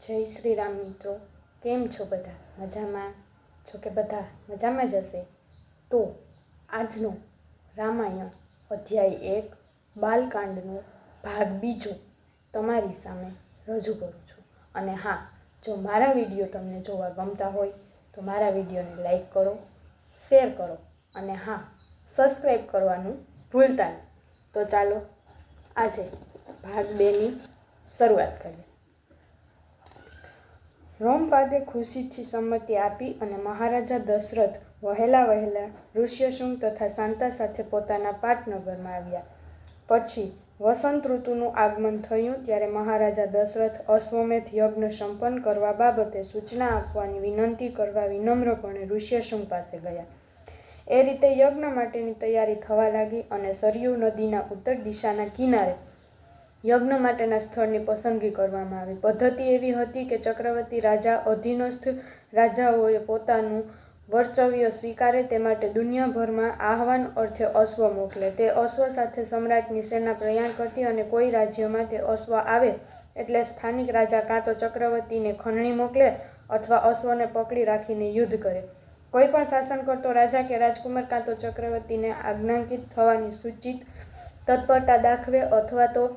જય શ્રી રામ મિત્રો. કેમ છો બધા? મજામાં? છો કે બધા મજામાં જ હશે? તો આજનો રામાયણ અધ્યાય એક, બાલકાંડનો ભાગ બીજો તમારી સામે રજૂ કરું છું. અને હા, જો મારા વીડિયો તમને જોવા ગમતા હોય, તો મારા વિડીયોને લાઈક કરો, શેર કરો, અને હા, સબસ્ક્રાઈબ કરવાનું ભૂલતા નહીં. તો ચાલો, આજે ભાગ બેની શરૂઆત કરીએ. રોમપાદે ખુશીથી સંમતિ આપી અને મહારાજા દશરથ વહેલા વહેલા ઋષ્યશૃંગ તથા શાંતા સાથે પોતાના પાટનગરમાં આવ્યા. પછી વસંત ઋતુનું આગમન થયું ત્યારે મહારાજા દશરથ અશ્વમેધ યજ્ઞ સંપન્ન કરવા બાબતે સૂચના આપવાની વિનંતી કરવા વિનમ્રપણે ઋષ્યશૃંગ પાસે ગયા. એ રીતે યજ્ઞ માટેની તૈયારી થવા લાગી અને સરયુ નદીના ઉત્તર દિશાના કિનારે યજ્ઞ માટેના સ્થળની પસંદગી કરવામાં આવી. પદ્ધતિ એવી હતી કે ચક્રવર્તી રાજા અધીનસ્થ રાજાઓએ પોતાનું વર્ચવ્ય સ્વીકારે તે માટે દુનિયાભરમાં આહવાન અર્થે અશ્વ મોકલે. તે અશ્વ સાથે સમ્રાટની સેના પ્રયાણ કરતી અને કોઈ રાજ્યમાં તે અશ્વ આવે એટલે સ્થાનિક રાજા કાં તો ચક્રવર્તીને ખંડણી મોકલે અથવા અશ્વને પકડી રાખીને યુદ્ધ કરે. કોઈ પણ શાસન કરતો રાજા કે રાજકુમાર કાં તો ચક્રવર્તીને આજ્ઞાંકિત થવાની સૂચિત તત્પરતા દાખવે અથવા તો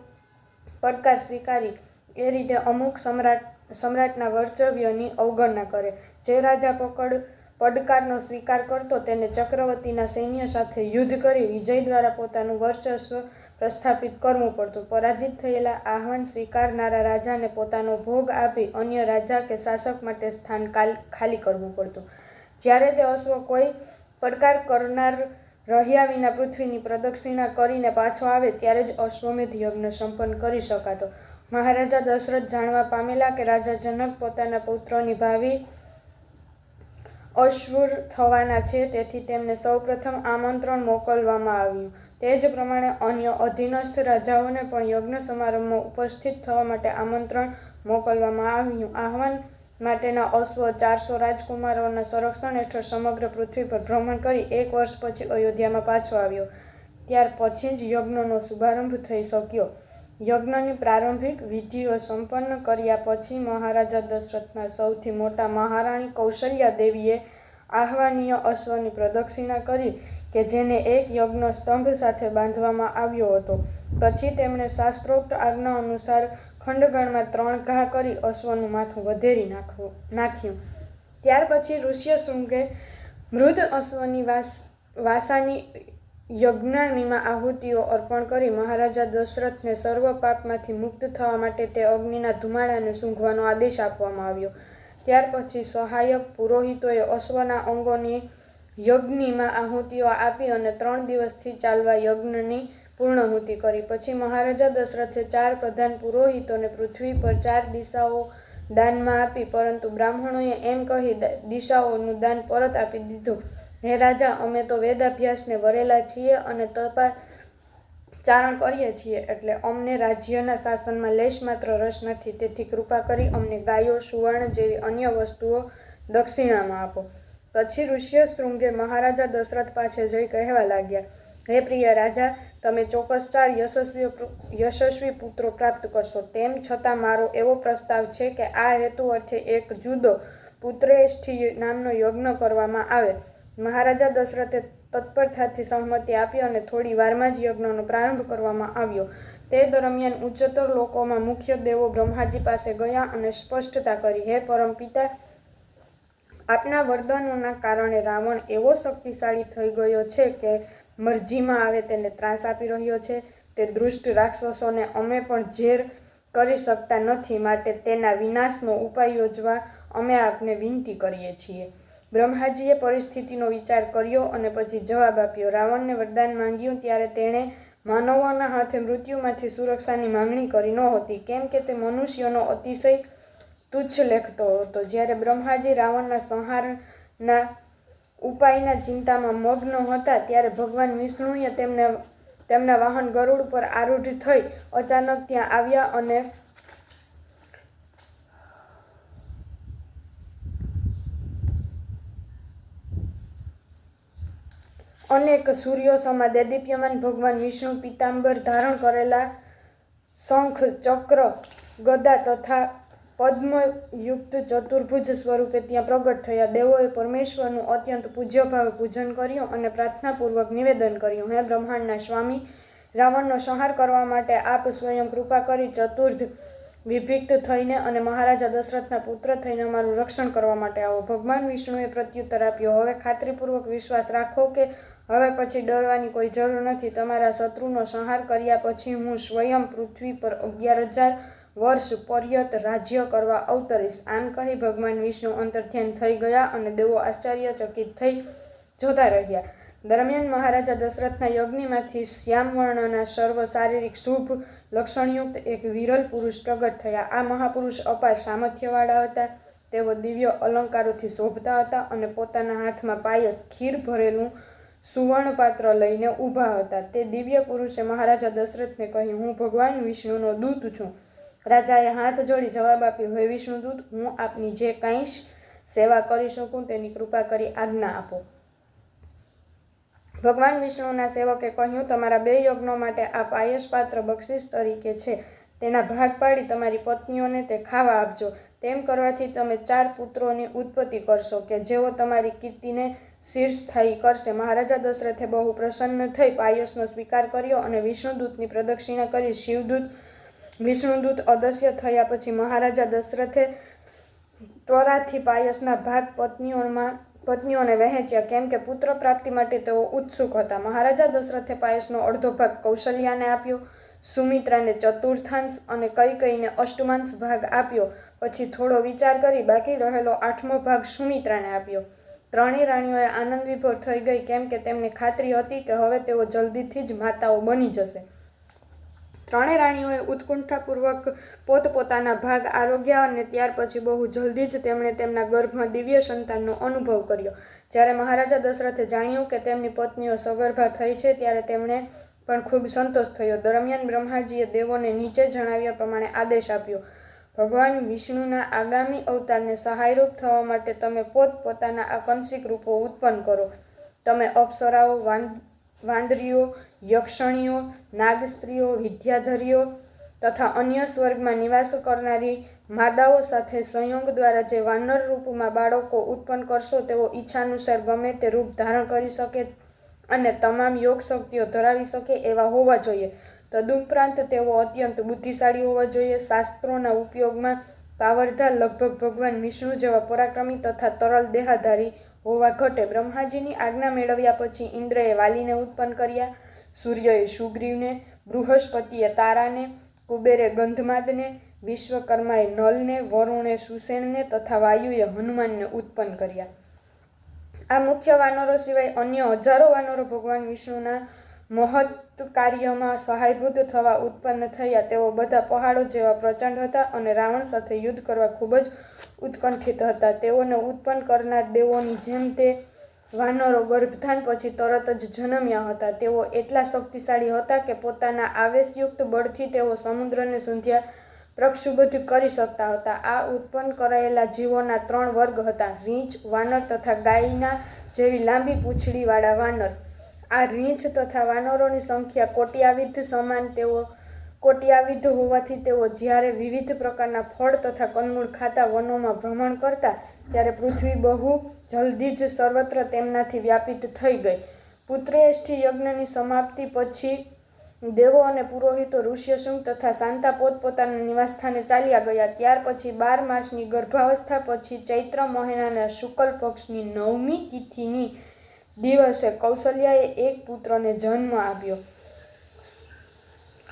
પડકાર સ્વીકારી એ રીતે અમુક સમ્રાટ, સમ્રાટના વર્ચવ્યની અવગણના કરે. જે રાજા પકડ, પડકારનો સ્વીકાર કરતો તેને ચક્રવર્તીના સૈન્ય સાથે યુદ્ધ કરી વિજય દ્વારા પોતાનું વર્ચસ્વ પ્રસ્થાપિત કરવું પડતું. પરાજિત થયેલા આહવાન સ્વીકારનારા રાજાને પોતાનો ભોગ આપી અન્ય રાજા કે શાસક માટે સ્થાન ખાલી કરવું પડતું. જ્યારે તે અશ્વ કોઈ પડકાર કરનાર રહ્યા વિના પૃથ્વીની પ્રદક્ષિણા કરીને પાછો આવે ત્યારે જ અશ્વમેધ યજ્ઞ સંપન્ન કરી શકાતો. મહારાજા દશરથ જાણવા પામેલા કે રાજા જનક પોતાના પુત્રોની ભાવિ અશ્વુર થવાના છે તેથી તેમને સૌપ્રથમ આમંત્રણ મોકલવામાં આવ્યું. તે જ પ્રમાણે અન્ય અધીનસ્થ રાજાઓને પણ યજ્ઞ સમારંભમાં ઉપસ્થિત થવા માટે આમંત્રણ મોકલવામાં આવ્યું. આહવાન માટેના અશ્વ, ચારસો રાજકુમારોના સંરક્ષણ હેઠળ સમગ્ર પૃથ્વી પર ભ્રમણ કરી એક વર્ષ પછી અયોધ્યામાં પાછો આવ્યો. ત્યાર પછી જ યજ્ઞનો શુભારંભ થઈ શક્યો. યજ્ઞની પ્રારંભિક વિધિઓ સંપન્ન કર્યા પછી મહારાજા દશરથના સૌથી મોટા મહારાણી કૌશલ્યા દેવીએ આહ્વાનીય અશ્વની પ્રદક્ષિણા કરી કે જેને એક યજ્ઞ સ્તંભ સાથે બાંધવામાં આવ્યો હતો. પછી તેમણે શાસ્ત્રોક્ત આજ્ઞા અનુસાર ખંડગણમાં ત્રણ ઘા કરી અશ્વનું માથું વધેરી નાખવું, નાખ્યું. ત્યાર પછી ઋષ્યશૃંગે મૃદ અશ્વની વાસ, વાસાની યજ્ઞાનીમાં આહુતિઓ અર્પણ કરી મહારાજા દશરથને સર્વ પાપમાંથી મુક્ત થવા માટે તે અગ્નિના ધુમાડાને સૂંઘવાનો આદેશ આપવામાં આવ્યો. ત્યાર પછી સહાયક પુરોહિતોએ અશ્વના અંગોની યજ્ઞમાં આહુતિઓ આપી અને ત્રણ દિવસથી ચાલવા યજ્ઞની પૂર્ણહુતિ કરી. પછી મહારાજા દશરથે ચાર પ્રધાન પુરોહિતોને પૃથ્વી પર ચાર દિશાઓ દાનમાં આપી, પરંતુ બ્રાહ્મણોએ એમ કહી દિશાઓનું દાન પરત આપી દીધું. હે રાજા, અમે તો વેદાભ્યાસને વરેલા છીએ અને તપા ચારણ કરીએ છીએ, એટલે અમને રાજ્યના શાસનમાં લેશ માત્ર રસ નથી. તેથી કૃપા કરી અમને ગાયો, સુવર્ણ જેવી અન્ય વસ્તુઓ દક્ષિણામાં આપો. પછી ઋષ્ય શૃંગે મહારાજા દશરથ પાસે જઈ કહેવા લાગ્યા હે પ્રિય રાજા, તમે ચોક્કસ ચાર યશસ્વી યશસ્વી પુત્રો પ્રાપ્ત કરશો. તેમ છતાં મારો એવો પ્રસ્તાવ છે કે આ હેતુ અર્થે એક જુદો પુત્રેષ્ઠી નામનો યજ્ઞ કરવામાં આવે. મહારાજા દશરથે તત્પરતાથી સહમતિ આપી અને થોડી વારમાં જ યજ્ઞનો પ્રારંભ કરવામાં આવ્યો. તે દરમિયાન ઉચ્ચતર લોકોમાં મુખ્ય દેવો બ્રહ્માજી પાસે ગયા અને સ્પષ્ટતા કરી, હે પરમ પિતા, આપના વરદાનોના કારણે રાવણ એવો શક્તિશાળી થઈ ગયો છે કે મરજીમાં આવે, તેને ત્રાસ આપી રહ્યો છે. તે દૃષ્ટ રાક્ષસોને અમે પણ ઝેર કરી શકતા નથી માટે તેના વિનાશનો ઉપાય યોજવા અમે આપને વિનંતી કરીએ છીએ. બ્રહ્માજીએ પરિસ્થિતિનો વિચાર કર્યો અને પછી જવાબ આપ્યો. રાવણને વરદાન માંગ્યું ત્યારે તેણે માનવોના હાથે મૃત્યુમાંથી સુરક્ષાની માંગણી કરી નહોતી કેમ કે તે મનુષ્યનો અતિશય તુચ્છ લેખતો હતો. જ્યારે બ્રહ્માજી રાવણના સંહારના ઉપાયના ચિંતામાં મગ્ન હતા ત્યારે ભગવાન વિષ્ણુએ તેમને, તેમના વાહન ગરુડ પર આરૂઢ થઈ અચાનક ત્યાં આવ્યા અને અનેક સૂર્યો સમા દેદીપ્યમાન ભગવાન વિષ્ણુ પિતાંબર ધારણ કરેલા શંખ, ચક્ર, ગદા તથા પદ્મયુક્ત ચતુર્ભુજ સ્વરૂપે ત્યાં પ્રગટ થયા. દેવોએ પરમેશ્વરનું અત્યંત પૂજ્યભાવે પૂજન કર્યું અને પ્રાર્થનાપૂર્વક નિવેદન કર્યું. હે બ્રહ્માંડના સ્વામી, રાવણનો સંહાર કરવા માટે આપ સ્વયં કૃપા કરી ચતુર્ધ વિભિક્ત થઈને અને મહારાજા દશરથના પુત્ર થઈને અમારું રક્ષણ કરવા માટે આવો. ભગવાન વિષ્ણુએ પ્રત્યુત્તર આપ્યો, હવે ખાતરીપૂર્વક વિશ્વાસ રાખો કે હવે પછી ડરવાની કોઈ જરૂર નથી. તમારા શત્રુનો સંહાર કર્યા પછી હું સ્વયં પૃથ્વી પર અગિયાર હજાર વર્ષ પર્યત રાજ્ય કરવા અવતરીશ આમ કહી ભગવાન વિષ્ણુ અંતર્ધ્યાન થઈ ગયા અને દેવો આશ્ચર્યચકિત થઈ જોતા રહ્યા. દરમિયાન મહારાજા દશરથના યજ્ઞમાંથી શ્યામવર્ણના સર્વ શારીરિક શુભ લક્ષણયુક્ત એક વિરલ પુરુષ પ્રગટ થયા. આ મહાપુરુષ અપાર સામર્થ્યવાળા હતા. તેઓ દિવ્ય અલંકારોથી શોભતા હતા અને પોતાના હાથમાં પાયસ ખીર ભરેલું સુવર્ણ પાત્ર લઈને ઊભા હતા. તે દિવ્ય પુરુષે મહારાજા દશરથને કહ્યું, હું ભગવાન વિષ્ણુનો દૂત છું. રાજાએ હાથ જોડી જવાબ આપ્યો, હે વિષ્ણુદૂત, હું આપની જે કાંઈ સેવા કરી શકું તેની કૃપા કરી આજ્ઞા આપો. ભગવાન વિષ્ણુના સેવકે કહ્યું, તમારા બે યજ્ઞો માટે આ પાયસ પાત્ર બક્ષિસ તરીકે છે. તેના ભાગ પાડી તમારી પત્નીઓને તે ખાવા આપજો. તેમ કરવાથી તમે ચાર પુત્રોની ઉત્પત્તિ કરશો કે જેઓ તમારી કીર્તિને શીર્ષસ્થાયી કરશે. મહારાજા દશરથે બહુ પ્રસન્ન થઈ પાયસનો સ્વીકાર કર્યો અને વિષ્ણુદૂતની પ્રદક્ષિણા કરી શિવદૂત વિષ્ણુદૂત અદસ્ય થયા પછી મહારાજા દશરથે ત્વરાથી પાયસના ભાગ પત્નીઓમાં, પત્નીઓને વહેંચ્યા. કેમ કે પુત્ર પ્રાપ્તિ માટે તેઓ ઉત્સુક હતા. મહારાજા દશરથે પાયસનો અડધો ભાગ કૌશલ્યાને આપ્યો, સુમિત્રાને ચતુર્થાંશ અને કઈ કઈને અષ્ટમાંશ ભાગ આપ્યો. પછી થોડો વિચાર કરી બાકી રહેલો આઠમો ભાગ સુમિત્રાને આપ્યો. ત્રણેય રાણીઓએ આનંદ વિભોર થઈ ગઈ, કેમ કે તેમને ખાતરી હતી કે હવે તેઓ જલ્દીથી જ માતાઓ બની જશે. ત્રણેય રાણીઓએ ઉત્કંઠાપૂર્વક પોતપોતાના ભાગ આરોગ્યા અને ત્યાર પછી બહુ જલ્દી જ તેમણે તેમના ગર્ભમાં દિવ્ય સંતાનનો અનુભવ કર્યો. જ્યારે મહારાજા દશરથે જાણ્યું કે તેમની પત્નીઓ સગર્ભા થઈ છે, ત્યારે તેમણે પણ ખૂબ સંતોષ થયો. દરમિયાન બ્રહ્માજીએ દેવોને નીચે જણાવ્યા પ્રમાણે આદેશ આપ્યો, ભગવાન વિષ્ણુના આગામી અવતારને સહાયરૂપ થવા માટે તમે પોતપોતાના આકંશિક રૂપો ઉત્પન્ન કરો. તમે અપ્સરાઓ, વાંદ, વાંદરીઓ યક્ષણીઓ, નાગસ્ત્રીઓ, વિદ્યાધરીઓ તથા અન્ય સ્વર્ગમાં નિવાસ કરનારી માદાઓ સાથે સંયોગ દ્વારા જે વાનર રૂપમાં બાળકો ઉત્પન્ન કરશો તેઓ ઈચ્છાનુસાર ગમે તે રૂપ ધારણ કરી શકે અને તમામ યોગ શક્તિઓ ધરાવી શકે એવા હોવા જોઈએ. તદુપરાંત તેઓ અત્યંત બુદ્ધિશાળી હોવા જોઈએ. શાસ્ત્રોના ઉપયોગમાં પાવરધાર લગભગ ભગવાન વિષ્ણુ જેવા પરાક્રમી તથા તરલ દેહાધારી હોવા ઘટે બ્રહ્માજીની આજ્ઞા મેળવ્યા પછી ઇન્દ્રએ વાલીને ઉત્પન્ન કર્યા. સૂર્યએ સુગ્રીવને, બૃહસ્પતિએ તારાને, કુબેરે ગંધમાદને, વિશ્વકર્માએ નલને વરુણે સુસેનને તથા વાયુએ હનુમાનને ઉત્પન્ન કર્યા. આ મુખ્ય વાનરો સિવાય અન્ય હજારો વાનરો ભગવાન વિષ્ણુના મહત્ કાર્યમાં સહાયભૂત થવા ઉત્પન્ન થયા. તેઓ બધા પહાડો જેવા પ્રચંડ હતા અને રાવણ સાથે યુદ્ધ કરવા ખૂબ જ ઉત્કંઠિત હતા. તેઓને ઉત્પન્ન કરનાર દેવોની જેમ તે વાનરો ગર્ભધાન પછી તરત જ જન્મ્યા હતા. તેઓ એટલા શક્તિશાળી હતા કે પોતાના આવેશયુક્ત બળથી તેઓ સમુદ્રને સૂંધ્યા પ્રક્ષુબ્ધ કરી શકતા હતા. આ ઉત્પન્ન કરાયેલા જીવોના ત્રણ વર્ગ હતા, રીંછ, વાનર તથા ગાયના જેવી લાંબી પૂંછડીવાળા વાનર. આ રીંછ તથા વાનરોની સંખ્યા કોટિયાવિધ સમાન, તેઓ કોટિયાવિધ હોવાથી તેઓ જ્યારે વિવિધ પ્રકારના ફળ તથા કંદમૂળ ખાતા વનોમાં ભ્રમણ કરતા, ત્યારે પૃથ્વી બહુ જલ્દી જ સર્વત્ર તેમનાથી વ્યાપિત થઈ ગઈ. પુત્રેષ્ઠી યજ્ઞની સમાપ્તિ પછી દેવો અને પુરોહિતો ઋષ્યશુંગ તથા શાંતા પોતપોતાના નિવાસસ્થાને ચાલ્યા ગયા. ત્યાર પછી બાર માસની ગર્ભાવસ્થા પછી ચૈત્ર મહિનાના શુક્લ પક્ષની નવમી તિથિની દિવસે કૌશલ્યાએ એક પુત્રને જન્મ આપ્યો.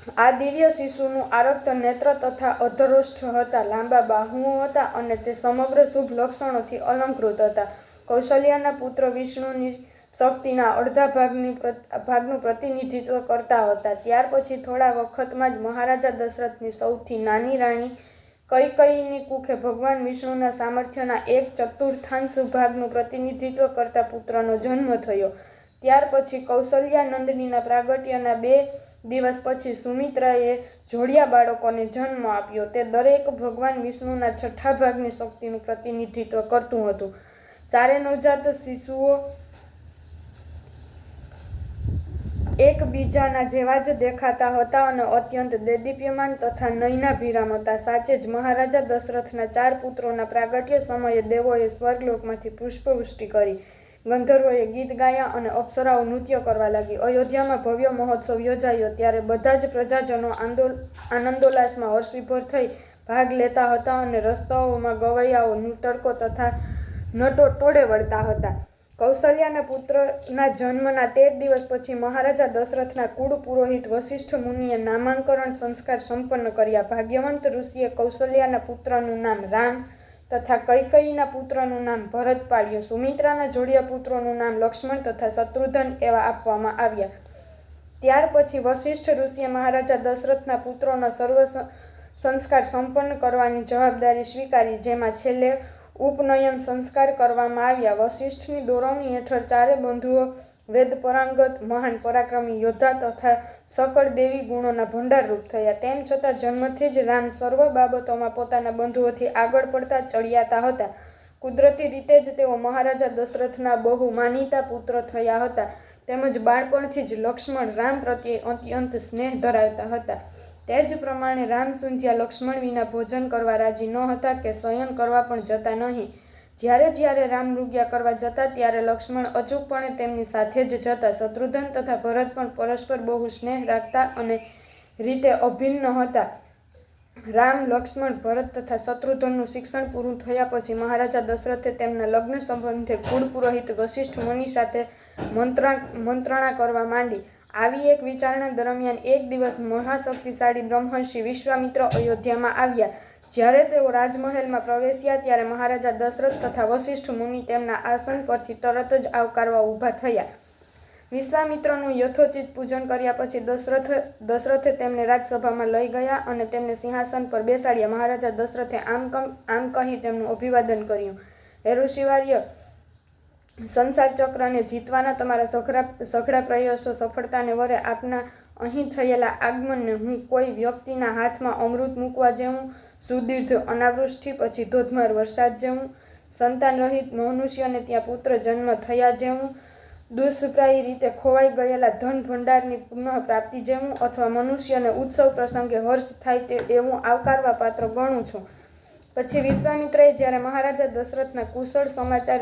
આ દિવ્ય શિશુનું આરક્ત નેત્ર તથા અધરોષ્ઠ હતા. લાંબા બાહુઓ હતા અને તે સમગ્ર શુભ લક્ષણોથી અલંકૃત હતા. કૌશલ્યાના પુત્ર વિષ્ણુની શક્તિના અડધા ભાગની ભાગનું પ્રતિનિધિત્વ કરતા હતા. ત્યાર પછી થોડા વખતમાં જ મહારાજા દશરથની સૌથી નાની રાણી કઈ કઈની કુખે ભગવાન વિષ્ણુના સામર્થ્યના એક ચતુર્થાંશ ભાગનું પ્રતિનિધિત્વ કરતા પુત્રનો જન્મ થયો. ત્યાર પછી કૌશલ્યા નંદનીના પ્રાગટ્યના બે દિવસ પછી સુમિત્રાએ જોડિયા બાળકોને જન્મ આપ્યો. તે દરેક ભગવાન વિષ્ણુના છઠ્ઠા ભાગની શક્તિનું પ્રતિનિધિત્વ કરતું હતું. ચારે નવજાત શિશુઓ એકબીજાના જેવા જ દેખાતા હતા અને અત્યંત દેદીપ્યમાન તથા નયનાભિરામ હતા. સાચે જ મહારાજા દશરથના ચાર પુત્રોના પ્રાગટ્ય સમયે દેવોએ સ્વર્ગલોકમાંથી પુષ્પવૃષ્ટિ કરી. ગંધર્વોએ ગીત ગાયા અને અપ્સરાઓ નૃત્ય કરવા લાગી. અયોધ્યામાં ભવ્ય મહોત્સવ યોજાયો ત્યારે બધા જ પ્રજાજનો આંદોલ, આનંદોલ્લાસમાં હર્ષવિભોર થઈ ભાગ લેતા હતા અને રસ્તાઓમાં ગવૈયાઓ નૂતરકો તથા નટો ટોળે વળતા હતા. કૌશલ્યાના પુત્રના જન્મના તેર દિવસ પછી મહારાજા દશરથના કુળ પુરોહિત વશિષ્ઠ મુનિએ નામાંકરણ સંસ્કાર સંપન્ન કર્યા. ભાગ્યવંત ઋષિએ કૌશલ્યાના પુત્રનું નામ રામ તથા કૈકયીના પુત્રનું નામ ભરત પાડ્યું સુમિત્રાના જોડિયા પુત્રોનું નામ લક્ષ્મણ તથા શત્રુધન એવા આપવામાં આવ્યા. ત્યાર પછી વશિષ્ઠ ઋષિએ મહારાજા દશરથના પુત્રોના સર્વ સંસ્કાર સંપન્ન કરવાની જવાબદારી સ્વીકારી, જેમાં છેલ્લે ઉપનયન સંસ્કાર કરવામાં આવ્યા. વશિષ્ઠની દોરવણી હેઠળ ચારે બંધુઓ વેદ પરાંગત મહાન પરાક્રમી યોદ્ધા તથા સકળ દેવી ગુણોના ભંડારરૂપ થયા. તેમ છતાં જન્મથી જ રામ સર્વ બાબતોમાં પોતાના બંધુઓથી આગળ પડતા ચડિયાતા હતા. કુદરતી રીતે જ તેઓ મહારાજા દશરથના બહુ માનીતા પુત્ર થયા હતા. તેમજ બાળપણથી જ લક્ષ્મણ રામ પ્રત્યે અત્યંત સ્નેહ ધરાવતા હતા. તે જ પ્રમાણે રામ સુંધ્યા લક્ષ્મણ વિના ભોજન કરવા રાજી ન હતા કે શયન કરવા પણ જતા નહીં. જ્યારે જ્યારે રામ રૂગ્યા કરવા જતા ત્યારે લક્ષ્મણ અચૂકપણે તેમની સાથે જ જતા. શત્રુઘ્ન તથા ભરત પણ પરસ્પર બહુ સ્નેહ રાખતા અને રીતે અભિન્ન હતા. રામ, લક્ષ્મણ, ભરત તથા શત્રુઘ્નનું શિક્ષણ પૂરું થયા પછી મહારાજા દશરથે તેમના લગ્ન સંબંધે કુળ પુરોહિત વશિષ્ઠ મુનિ સાથે મંત્રા મંત્રણા કરવા માંડી. આવી એક વિચારણા દરમિયાન એક દિવસ મહાશક્તિશાળી બ્રહ્મર્ષિ વિશ્વામિત્ર અયોધ્યામાં આવ્યા. જ્યારે તેઓ રાજમહેલમાં પ્રવેશ્યા ત્યારે મહારાજા દશરથ તથા વશિષ્ઠ મુનિ તેમના આસન પરથી તરત જ આવકારવા ઊભા થયા. વિશ્વામિત્રનું યથોચિત પૂજન કર્યા પછી દશરથ, દશરથે તેમને રાજસભામાં લઈ ગયા અને તેમને સિંહાસન પર બેસાડ્યા. મહારાજા દશરથે આમ કમ, આમ કહી તેમનું અભિવાદન કર્યું. હે ઋષિવાર્ય, સંસાર ચક્રને જીતવાના તમારા સઘળા સઘળા પ્રયાસો સફળતાને વરે આપના અહીં થયેલા આગમનને હું કોઈ વ્યક્તિના હાથમાં અમૃત મૂકવા જેવું સુદીર્ઘ અનાવૃષ્ટિ પછી ધોધમાર વરસાદ જેવું સંતાન રહિત મનુષ્યને ત્યાં પુત્ર જન્મ થયા જેવું, દુષ્પ્રાયી રીતે ખોવાઈ ગયેલા ધન ભંડારની પુનઃ પ્રાપ્તિ જેવું અથવા મનુષ્યને ઉત્સવ પ્રસંગે હર્ષ થાય તે એવું આવકારવા પાત્ર ગણું છું. પછી વિશ્વામિત્રએ જ્યારે મહારાજા દશરથના કુશળ સમાચાર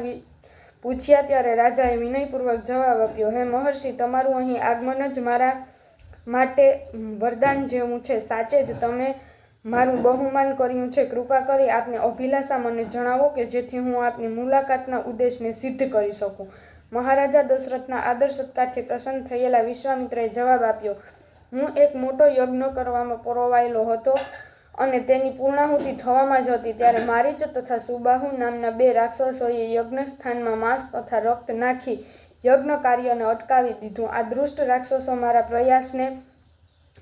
પૂછ્યા ત્યારે રાજાએ વિનયપૂર્વક જવાબ આપ્યો, હે મહર્ષિ, તમારું અહીં આગમન જ મારા માટે વરદાન જેવું છે. સાચે જ તમે મારું બહુમાન કર્યું છે. કૃપા કરી આપને અભિલાષા મને જણાવો કે જેથી હું આપની મુલાકાતના ઉદ્દેશને સિદ્ધ કરી શકું. મહારાજા દશરથના આદર સત્કારથી પ્રસન્ન થયેલા વિશ્વામિત્રએ જવાબ આપ્યો, હું એક મોટો યજ્ઞ કરવામાં પરોવાયેલો હતો અને તેની પૂર્ણાહુતિ થવામાં જ હતી. ત્યારે મારીચ તથા સુબાહુ નામના બે રાક્ષસોએ યજ્ઞ સ્થાનમાં માંસ તથા રક્ત નાખી યજ્ઞ કાર્યને અટકાવી દીધું. આ દૃષ્ટ રાક્ષસો મારા પ્રયાસને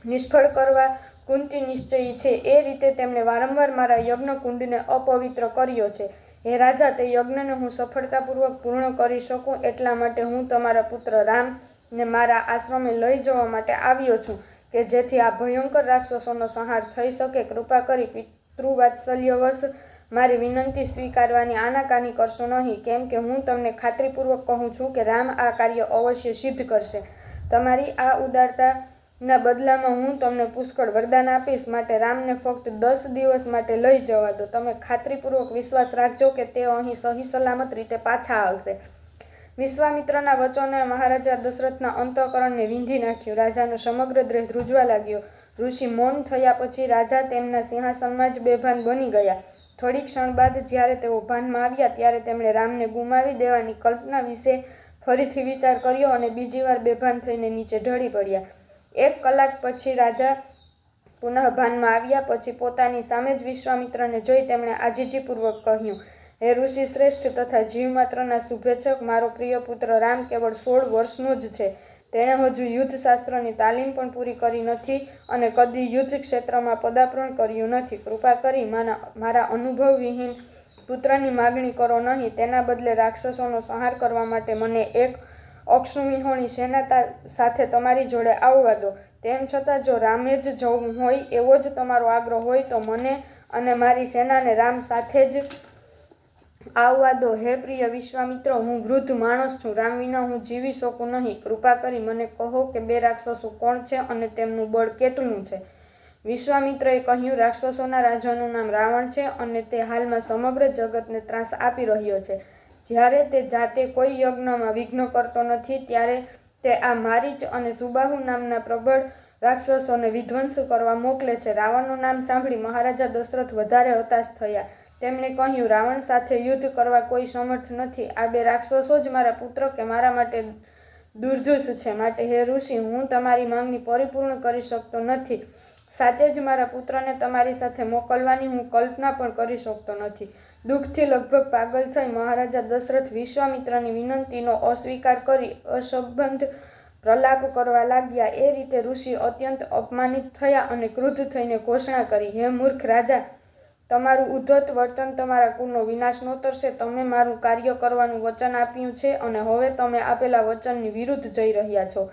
નિષ્ફળ કરવા કુંતી નિશ્ચયી છે. એ રીતે તેમણે વારંવાર મારા યજ્ઞ કુંડને અપવિત્ર કર્યો છે. હે રાજા, તે યજ્ઞને હું સફળતાપૂર્વક પૂર્ણ કરી શકું એટલા માટે હું તમારા પુત્ર રામ ને મારા આશ્રમે લઈ જવા માટે આવ્યો છું કે જેથી આ ભયંકર રાક્ષસોનો સંહાર થઈ શકે. કૃપા કરી પિતૃવાત્સલ્યવશ મારી વિનંતી સ્વીકારવાની આનાકાની કરશો નહીં, કેમ કે હું તમને ખાતરીપૂર્વક કહું છું કે રામ આ કાર્ય અવશ્ય સિદ્ધ કરશે. તમારી આ ઉદારતાના બદલામાં હું તમને પુષ્કળ વરદાન આપીશ. માટે રામને ફક્ત દસ દિવસ માટે લઈ જવા દો. તમે ખાતરીપૂર્વક વિશ્વાસ રાખજો કે તે અહીં સહી સલામત રીતે પાછા આવશે. વિશ્વામિત્રના વચનોએ મહારાજા દશરથના અંતઃકરણને વીંધી નાખ્યું. રાજાનો સમગ્ર દેહ ધ્રુજવા લાગ્યો. ઋષિ મૌન થયા પછી રાજા તેમના સિંહાસનમાં જ બેભાન બની ગયા. થોડી ક્ષણ બાદ જ્યારે તેઓ ભાનમાં આવ્યા, ત્યારે તેમણે રામને ગુમાવી દેવાની કલ્પના વિશે ફરીથી વિચાર કર્યો અને બીજી વાર બેભાન થઈને નીચે ઢળી પડ્યા. એક કલાક પછી રાજા પુનઃ ભાનમાં આવ્યા પછી પોતાની સામે જ વિશ્વામિત્રને જોઈ તેમણે આજીજીપૂર્વક કહ્યું, હે ઋષિ શ્રેષ્ઠ તથા જીવમાત્રના શુભેચ્છક, મારો પ્રિય પુત્ર રામ કેવળ સોળ વર્ષનો જ છે. તેણે હજુ યુદ્ધ શાસ્ત્રની તાલીમ પણ પૂરી કરી નથી અને કદી યુદ્ધ ક્ષેત્રમાં પદાર્પણ કર્યું નથી. કૃપા કરી માના, મારા અનુભવવિહીન પુત્રની માગણી કરો નહીં. તેના બદલે રાક્ષસોનો સંહાર કરવા માટે મને એક અક્ષુવિહોણી સેનાતા સાથે તમારી જોડે આવવા દો. તેમ છતાં જો રામે જ જવું હોય એવો જ તમારો આગ્રહ હોય તો મને અને મારી સેનાને રામ સાથે જ આવવા દો. હે પ્રિય વિશ્વામિત્ર, હું વૃદ્ધ માણસ છું. રામ વિના હું જીવી શકું નહીં. કૃપા કરી મને કહો કે બે રાક્ષસો કોણ છે અને તેમનું બળ કેટલું છે? વિશ્વામિત્રએ કહ્યું, રાક્ષસોના રાજાનું નામ રાવણ છે અને તે હાલમાં સમગ્ર જગતને ત્રાસ આપી રહ્યો છે. જ્યારે તે જાતે કોઈ યજ્ઞમાં વિઘ્ન કરતો નથી, ત્યારે તે આ મારીચ અને સુબાહુ નામના પ્રબળ રાક્ષસોને વિધ્વંસ કરવા મોકલે છે. રાવણનું નામ સાંભળી મહારાજા દશરથ વધારે હતાશ થયા. તેમણે કહ્યું, રાવણ સાથે યુદ્ધ કરવા કોઈ સમર્થ નથી. આ બે રાક્ષસો જ મારા પુત્ર કે મારા માટે દુર્ધુષ છે. માટે હે ઋષિ, હું તમારી માંગણી પરિપૂર્ણ કરી શકતો નથી. સાચે જ મારા પુત્રને તમારી સાથે મોકલવાની હું કલ્પના પણ કરી શકતો નથી. દુઃખથી લગભગ પાગલ થઈ મહારાજા દશરથ વિશ્વામિત્રની વિનંતીનો અસ્વીકાર કરી અસંબંધ પ્રલાપ કરવા લાગ્યા. એ રીતે ઋષિ અત્યંત અપમાનિત થયા અને ક્રુદ્ધ થઈને ઘોષણા કરી, હે મૂર્ખ રાજા, તમારું ઉદ્ધત વર્તન તમારા કુળનો વિનાશ નોતરશે. તમે મારું કાર્ય કરવાનું વચન આપ્યું છે અને હવે તમે આપેલા વચનની વિરુદ્ધ જઈ રહ્યા છો.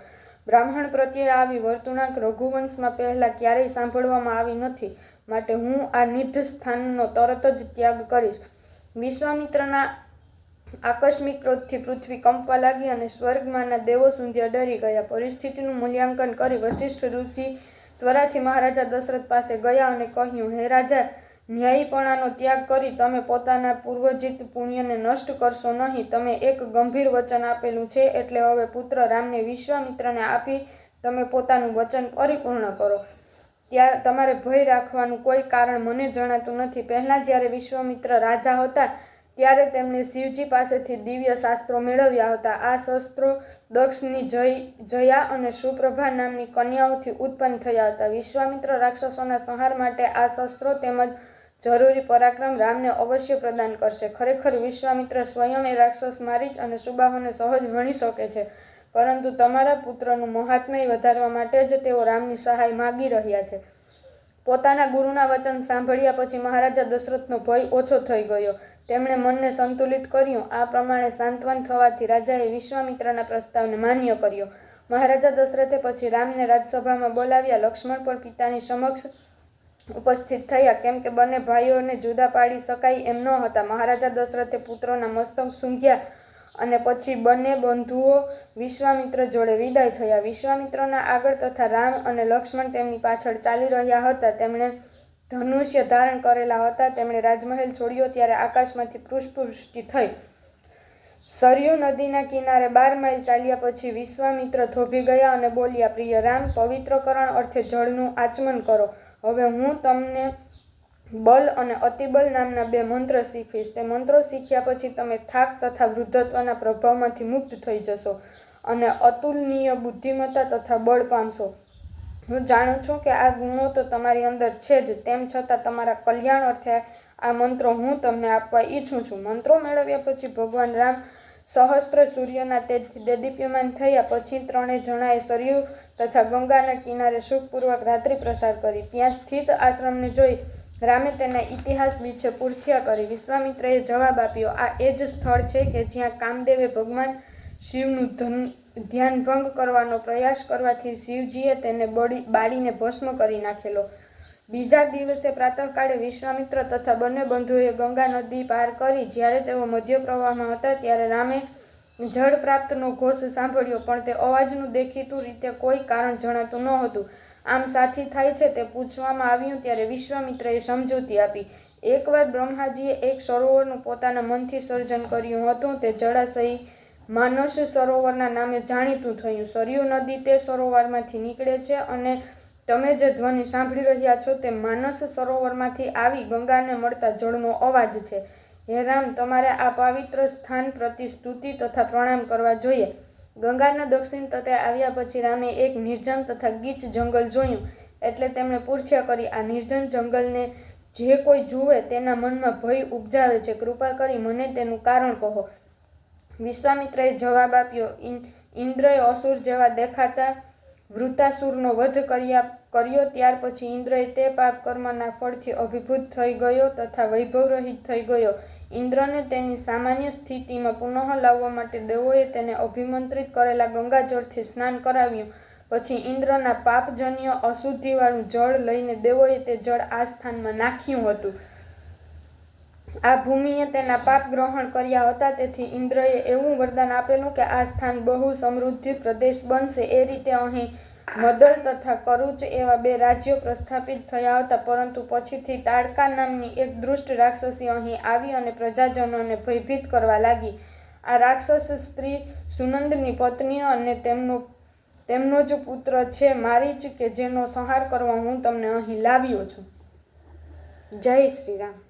બ્રાહ્મણ પ્રત્યે આવી વર્તુણાક રઘુવંશમાં પહેલાં ક્યારેય સાંભળવામાં આવી નથી. માટે હું આ નિધ સ્થાનનો તરત જ ત્યાગ કરીશ. વિશ્વામિત્રના આકસ્મિક ક્રોધથી પૃથ્વી કંપવા લાગી અને સ્વર્ગમાંના દેવો સુંધ્યા ડરી ગયા. પરિસ્થિતિનું મૂલ્યાંકન કરી વશિષ્ઠ ઋષિ ત્વરાથી મહારાજા દશરથ પાસે ગયા અને કહ્યું, હે રાજા, ન્યાયીપણાનો ત્યાગ કરી તમે પોતાના પૂર્વજિત પુણ્યને નષ્ટ કરશો નહીં. તમે એક ગંભીર વચન આપેલું છે એટલે હવે પુત્ર રામને વિશ્વામિત્રને આપી તમે પોતાનું વચન પરિપૂર્ણ કરો. ત્યાં તમારે ભય રાખવાનું કોઈ કારણ મને જણાતું નથી. પહેલાં જ્યારે વિશ્વામિત્ર રાજા હતા, ત્યારે તેમણે શિવજી પાસેથી દિવ્ય શાસ્ત્રો મેળવ્યા હતા. આ શસ્ત્રો દક્ષની જય, જયા અને સુપ્રભા નામની કન્યાઓથી ઉત્પન્ન થયા હતા. વિશ્વામિત્ર રાક્ષસોના સંહાર માટે આ શસ્ત્રો તેમજ જરૂરી પરાક્રમ રામને અવશ્ય પ્રદાન કરશે. ખરેખર વિશ્વામિત્ર સ્વયં એ રાક્ષસ મારીચ અને સુબાહોને સહજ ભણી શકે છે. પરંતુ તમારા પુત્રનું મહાત્મ્ય વધારવા માટે જ તેઓ રામની સહાય માગી રહ્યા છે. પોતાના ગુરુના વચન સાંભળ્યા પછી મહારાજા દશરથનો ભય ઓછો થઈ ગયો. તેમણે મનને સંતુલિત કર્યું. આ પ્રમાણે સાંત્વન થવાથી રાજાએ વિશ્વામિત્રના પ્રસ્તાવને માન્ય કર્યો. મહારાજા દશરથે પછી રામને રાજસભામાં બોલાવ્યા. લક્ષ્મણ પણ પિતાની સમક્ષ ઉપસ્થિત થયા. કેમ કે બંને ભાઈઓને જુદા પાડી શકાય એમ ન હતા. મહારાજા દશરથે પુત્રોના મસ્તક સૂંઘ્યા. અને પછી બંને બંધુઓ વિશ્વામિત્ર જોડે વિદાય થયા. વિશ્વામિત્રના આગળ તથા રામ અને લક્ષ્મણ તેમની પાછળ ચાલી રહ્યા હતા. તેમણે ધનુષ્ય ધારણ કરેલા હતા. તેમણે રાજમહેલ છોડ્યો ત્યારે આકાશમાંથી પુષ્પવૃષ્ટિ થઈ. સરયુ નદીના કિનારે બાર માઇલ ચાલ્યા પછી વિશ્વામિત્ર થોભી ગયા અને બોલ્યા, પ્રિય રામ, પવિત્રકરણ અર્થે જળનું આચમન કરો. હવે હું તમને બલ અને અતિબલ નામના બે મંત્ર શીખીશ. તે મંત્રો શીખ્યા પછી તમે થાક તથા વૃદ્ધત્વના પ્રભાવમાંથી મુક્ત થઈ જશો અને અતુલનીય બુદ્ધિમત્તા તથા બળ પામશો. હું જાણું છું કે આ ગુણો તો તમારી અંદર છે જ, તેમ છતાં તમારા કલ્યાણ અર્થે આ મંત્રો હું તમને આપવા ઈચ્છું છું. મંત્રો મેળવ્યા પછી ભગવાન રામ સહસ્ત્ર સૂર્યના તેજથી દેદીપ્યમાન થયા પછી ત્રણેય જણાએ સરયુ તથા ગંગાના કિનારે સુખપૂર્વક રાત્રિ પ્રસાર કરી. ત્યાં સ્થિત આશ્રમને જોઈ રામે તેના ઇતિહાસ વિશે પૂછ્યા કરી. વિશ્વામિત્રએ જવાબ આપ્યો, આ એ જ સ્થળ છે કે જ્યાં કામદેવે ભગવાન શિવનું ધન, ધ્યાન ભંગ કરવાનો પ્રયાસ કરવાથી શિવજીએ તેને બળી, બાળીને ભસ્મ કરી નાખેલો. બીજા દિવસે પ્રાતઃકાળે વિશ્વામિત્ર તથા બંને બંધુઓએ ગંગા નદી પાર કરી. જ્યારે તેઓ મધ્ય પ્રવાહમાં હતા ત્યારે રામે જળ પ્રાપ્તનો ઘોષ સાંભળ્યો, પણ તે અવાજનું દેખીતું રીતે કોઈ કારણ જણાતું ન હતું આમ સાથી થાય છે તે પૂછવામાં આવ્યું ત્યારે વિશ્વામિત્રએ સમજૂતી આપી. એકવાર બ્રહ્માજીએ એક સરોવરનું પોતાના મનથી સર્જન કર્યું હતું તે જળાશય માનસ સરોવરના નામે જાણીતું થયું. સરયુ નદી તે સરોવરમાંથી નીકળે છે અને તમે જે ધ્વનિ સાંભળી રહ્યા છો તે માનસ સરોવરમાંથી આવી ગંગાને મળતા જળનો અવાજ છે. હે રામ, તમારે આ પવિત્ર સ્થાન પ્રતિ સ્તુતિ તથા પ્રણામ કરવા જોઈએ. ગંગાના દક્ષિણ તટે આવ્યા પછી રામે એક નિર્જન તથા ગીચ જંગલ જોયું. એટલે તેમણે પૂછ્યા કરી, આ નિર્જન જંગલને જે કોઈ જુએ તેના મનમાં ભય ઉપજાવે છે. કૃપા કરી મને તેનું કારણ કહો. વિશ્વામિત્રએ જવાબ આપ્યો ઇન્દ્રએ અસુર જેવા દેખાતા વૃતાસુરનો વધ કર્યા, કર્યો ત્યાર પછી ઇન્દ્રએ તે પાપ કર્મના ફળથી અભિભૂત થઈ ગયો તથા વૈભવ રહિત થઈ ગયો. ઇન્દ્રને તેની સામાન્ય સ્થિતિમાં પુનઃ લાવવા માટે દેવોએ તેને અભિમંત્રિત કરેલા ગંગાજળથી સ્નાન કરાવ્યું. પછી ઇન્દ્રના પાપજન્ય અશુદ્ધિવાળું જળ લઈને દેવોએ તે જળ આ સ્થાનમાં નાખ્યું હતું. આ ભૂમિએ તેના પાપ ગ્રહણ કર્યા હતા, તેથી ઇન્દ્રએ એવું વરદાન આપેલું કે આ સ્થાન બહુ સમૃદ્ધિ પ્રદેશ બનશે, એ રીતે અહીં મદલ તથા કરુચ એવા બે રાજ્યો પ્રસ્થાપિત થયા હતા, પરંતુ પછીથી તાડકા નામની એક દુષ્ટ રાક્ષસી અહીં આવી અને પ્રજાજનોને ભયભીત કરવા લાગી. આ રાક્ષસ સ્ત્રી સુનંદની પત્ની અને તેમનો તેમનો જ પુત્ર છે મારીચ, કે જેનો સંહાર કરવા હું તમને અહીં લાવ્યો છું. જય શ્રી રામ.